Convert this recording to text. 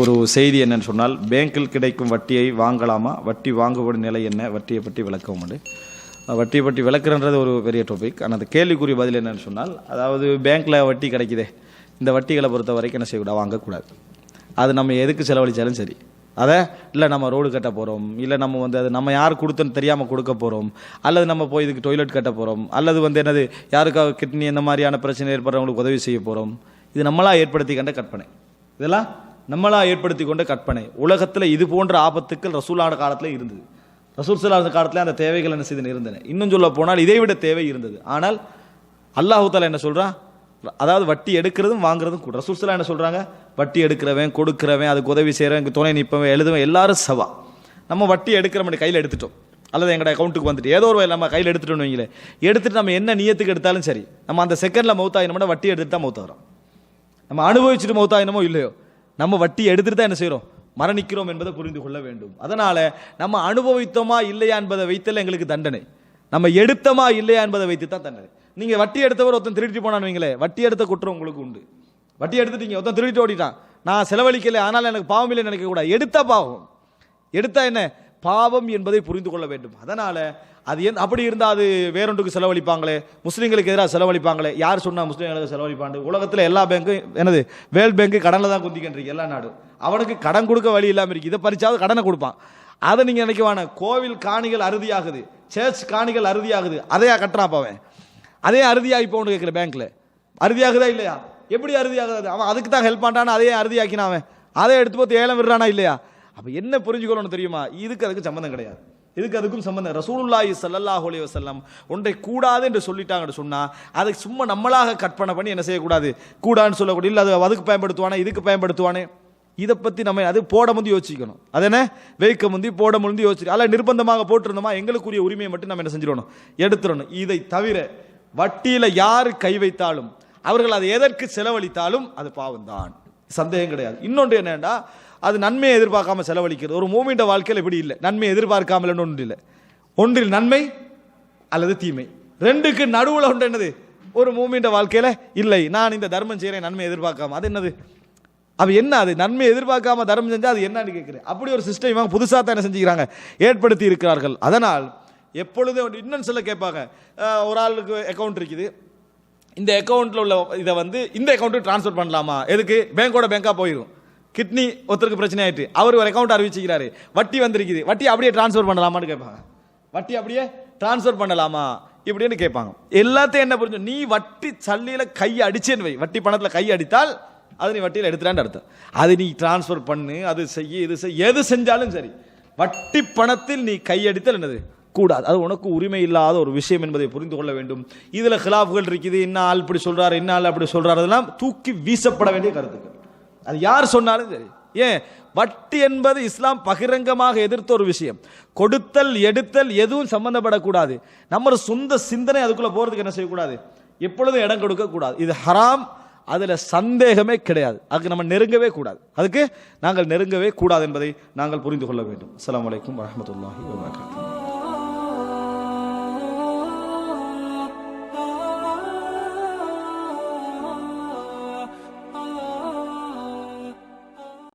ஒரு செய்தி என்னன்னு சொன்னால் பேங்கில் கிடைக்கும் வட்டியை வாங்கலாமா? வட்டி வாங்கக்கூடிய நிலை என்ன? வட்டியை பற்றி விளக்கவும் உண்டு. வட்டியை பற்றி விளக்குறன்றது ஒரு பெரிய டாபிக் ஆனால் அந்த கேள்விக்குரிய பதில் என்னன்னு சொன்னால் அதாவது பேங்க்கில் வட்டி கிடைக்குதே இந்த வட்டிகளை பொறுத்த வரைக்கும் என்ன செய்யக்கூடாது? வாங்கக்கூடாது. அது நம்ம எதுக்கு செலவழித்தாலும் சரி. அதை இல்லை நம்ம ரோடு கட்ட போகிறோம் இல்லை நம்ம வந்து அது நம்ம யார் கொடுத்தோன்னு தெரியாமல் கொடுக்க போகிறோம் அல்லது நம்ம போய் இதுக்கு டொய்லெட் கட்ட போகிறோம் அல்லது வந்து என்னது யாருக்காக கிட்னி இந்த மாதிரியான பிரச்சனை ஏற்படுறவங்களுக்கு உதவி செய்ய போகிறோம் இது நம்மளாக ஏற்படுத்தி கண்ட கற்பனை. இதெல்லாம் நம்மளா ஏற்படுத்தி கொண்ட கற்பனை. உலகத்தில் இது போன்ற ஆபத்துக்கள் ரசூலான காலத்தில் இருந்தது. ரசூல் சலாத காலத்தில் அந்த தேவைகள் என்ன செய்து இருந்தன இன்னும் சொல்ல போனால் இதை விட தேவை இருந்தது. ஆனால் அல்லாஹு தாலா என்ன சொல்கிறான் அதாவது வட்டி எடுக்கிறதும் வாங்குறதும் கூட. ரசூல் சலா என்ன சொல்கிறாங்க வட்டி எடுக்கிறவன் கொடுக்கிறவன் அதுக்கு உதவி செய்கிறவன் துணை நிற்பவன் எழுதுவன் எல்லாரும் சவா. நம்ம வட்டி எடுக்கிற மாதிரி கையில் எடுத்துட்டோம். அல்லது எங்களோட அக்கௌண்ட்டுக்கு வந்துட்டு. ஏதோ ஒரு நம்ம கையில் எடுத்துட்டோம்னு வைங்களேன். எடுத்துட்டு நம்ம என்ன நியத்துக்கு எடுத்தாலும் சரி. நம்ம அந்த செகண்டில் மௌத்தாயினோம்னா வட்டி எடுத்துகிட்டு தான் மௌத்தாகிறோம் நம்ம அனுபவிச்சுட்டு மௌத்தாயினமோ இல்லையோ? நம்ம வட்டி எடுத்துட்டு தான் என்ன செய்கிறோம் மரணிக்கிறோம் என்பதை புரிந்து கொள்ள வேண்டும். அதனால் நம்ம அனுபவித்தோமா இல்லையா என்பதை வைத்தல எங்களுக்கு தண்டனை. நம்ம எடுத்தோமா இல்லையா என்பதை வைத்து தான் தண்டனை. நீங்கள் வட்டி எடுத்தவர் ஒருத்தன் திருடிட்டு போனான்னு வைங்களேன் வட்டி எடுத்த குற்றம் உங்களுக்கு உண்டு. வட்டி எடுத்துட்டீங்க ஒருத்தன் திருடிட்டு ஓடிட்டான். நான் செலவழிக்கலை ஆனால் எனக்கு பாவம் இல்லை நினைக்கக்கூடாது. எடுத்த பாவம். எடுத்தா என்ன? பாவம் என்பதை புரிந்து கொள்ள வேண்டும். அதனால் அது எந்த அப்படி இருந்தால் அது வேறொன்றுக்கு செலவழிப்பாங்களே? முஸ்லீம்களுக்கு எதிராக செலவழிப்பாங்களே? யார் சொன்னால் முஸ்லீம்களுக்கு செலவழிப்பாண்டு உலகத்தில் எல்லா பேங்க்கும் என்னது வேல் பேங்க்கு கடனில் தான் குந்திக்கின்றீங்க எல்லா நாடும். அவனுக்கு கடன் கொடுக்க வழி இல்லாமல் இருக்குது இதை பறிச்சாவது கடனை கொடுப்பான். அதை நீங்கள் நினைக்குவான கோவில் காணிகள் அறுதியாகுது. சர்ச் காணிகள் அறுதியாகுது. அதையா கட்டுறான் அப்ப அவன். அதே அறுதியாகி ஒன்று கேட்குற பேங்க்கில் அறுதியாகுதா இல்லையா? எப்படி அறுதியாகுது அவன் அதுக்கு தான் ஹெல்ப் பண்ணான்னு அதையே அறுதியாக்கினான் அவன். அதை எடுத்து போட்டு ஏலம் விடுறானா இல்லையா? அப்போ என்ன புரிஞ்சுக்கணும்னு தெரியுமா? இதுக்கு அதுக்கு சம்மந்தம் கிடையாது. இதுக்கு அதுக்கும் சம்மந்தம் ரசூலுல்லாஹி ஸல்லல்லாஹு அலி வசல்லம் ஒன்றை கூடாது என்று சொல்லிட்டாங்கன்னு சொன்னால் அதை சும்மா நம்மளாக கற்பனை பண்ணி என்ன செய்யக்கூடாது? கூடான்னு சொல்லக்கூடிய இல்லை அது அதுக்கு பயன்படுத்துவானே இதுக்கு பயன்படுத்துவானே. இதை பற்றி நம்ம அது போட முந்தி யோசிக்கணும். அது என்ன? வைக்க முந்தி போட முந்தி யோசிச்சு அல்ல நிர்பந்தமாக போட்டிருந்தோமா? எங்களுக்குரிய உரிமையை மட்டும் நம்ம என்ன செஞ்சிடணும்? எடுத்துடணும். இதை தவிர வட்டியில் யார் கை வைத்தாலும் அவர்கள் அதை எதற்கு செலவழித்தாலும் அது பாவம்தான். சந்தேகம் கிடையாது. இன்னொன்று என்னென்னா அது நன்மையை எதிர்பார்க்காம செலவழிக்கிறது. ஒரு மூமிண்ட வாழ்க்கையில் இப்படி இல்லை. நன்மையை எதிர்பார்க்காமல் ஒன்று இல்லை. ஒன்றில் நன்மை அல்லது தீமை. ரெண்டுக்கு நடுவில் ஒன்று என்னது? ஒரு மூமிண்ட வாழ்க்கையில் இல்லை. நான் இந்த தர்மம் செய்கிறேன் நன்மை எதிர்பார்க்காம. அது என்னது? அவ என்ன அது? நன்மை எதிர்பார்க்காம தர்மம் செஞ்சால் அது என்னன்னு கேட்குறேன். அப்படி ஒரு சிஸ்டம் இவங்க புதுசாக தான் என்ன செஞ்சுக்கிறாங்க? ஏற்படுத்தி இருக்கிறார்கள். அதனால் எப்பொழுதும் இன்னும் சொல்ல கேட்பாங்க. ஒரு ஆளுக்கு அக்கௌண்ட் இருக்குது. இந்த அக்கௌண்ட்டில் உள்ள இதை வந்து இந்த அக்கௌண்ட்டுக்கு ட்ரான்ஸ்ஃபர் பண்ணலாமா? எதுக்கு? பேங்க்கோட பேங்காக போயிடும் கிட்னி ஒருத்தருக்கு பிரச்சனை ஆயிட்டு. அவர் ஒரு அக்கௌண்ட் அறிவிச்சுக்கிறாரு. வட்டி வந்திருக்குது. வட்டி அப்படியே ட்ரான்ஸ்ஃபர் பண்ணலாமான்னு கேட்பாங்க. வட்டி அப்படியே ட்ரான்ஸ்ஃபர் பண்ணலாமா? இப்படின்னு கேட்பாங்க. எல்லாத்தையும் என்ன புரிஞ்சு நீ வட்டி சல்லியில் கை அடிச்சேன்னு வை. வட்டி பணத்தில் கை அடித்தால் அது நீ வட்டியில் எடுத்துறான்னு அர்த்தம். அது நீ ட்ரான்ஸ்ஃபர் பண்ணு அது செய்ய இது செய் எது செஞ்சாலும் சரி. வட்டி பணத்தில் நீ கையடித்தல் என்னது? கூடாது. அது உனக்கு உரிமை இல்லாத ஒரு விஷயம் என்பதை புரிந்து கொள்ள வேண்டும். இதில் கிலாஃப்கள் இருக்குது. என்ன ஆள் இப்படி சொல்கிறார் என்ன ஆள் அப்படி சொல்றாரு. அதெல்லாம் தூக்கி வீசப்பட வேண்டிய கருத்துக்கள். அது யார் சொன்னாலும் சரி. ஏன்? வட்டி என்பது இஸ்லாம் பகிரங்கமாக எதிர்த்த ஒரு விஷயம். கொடுத்தல் எடுத்தல் எதுவும் சம்பந்தப்படக்கூடாது. நம்ம சொந்த சிந்தனை அதுக்குள்ளே போகிறதுக்கு என்ன செய்யக்கூடாது? எப்பொழுதும் இடம் கொடுக்கக்கூடாது. இது ஹராம். அதில் சந்தேகமே கிடையாது. அதுக்கு நம்ம நெருங்கவே கூடாது. அதுக்கு நாங்கள் நெருங்கவே கூடாது என்பதை நாங்கள் புரிந்து கொள்ள வேண்டும். அஸ்லாம் வலைக்கம் வரமத்துல்லாஹி வபரகாத்துஹு.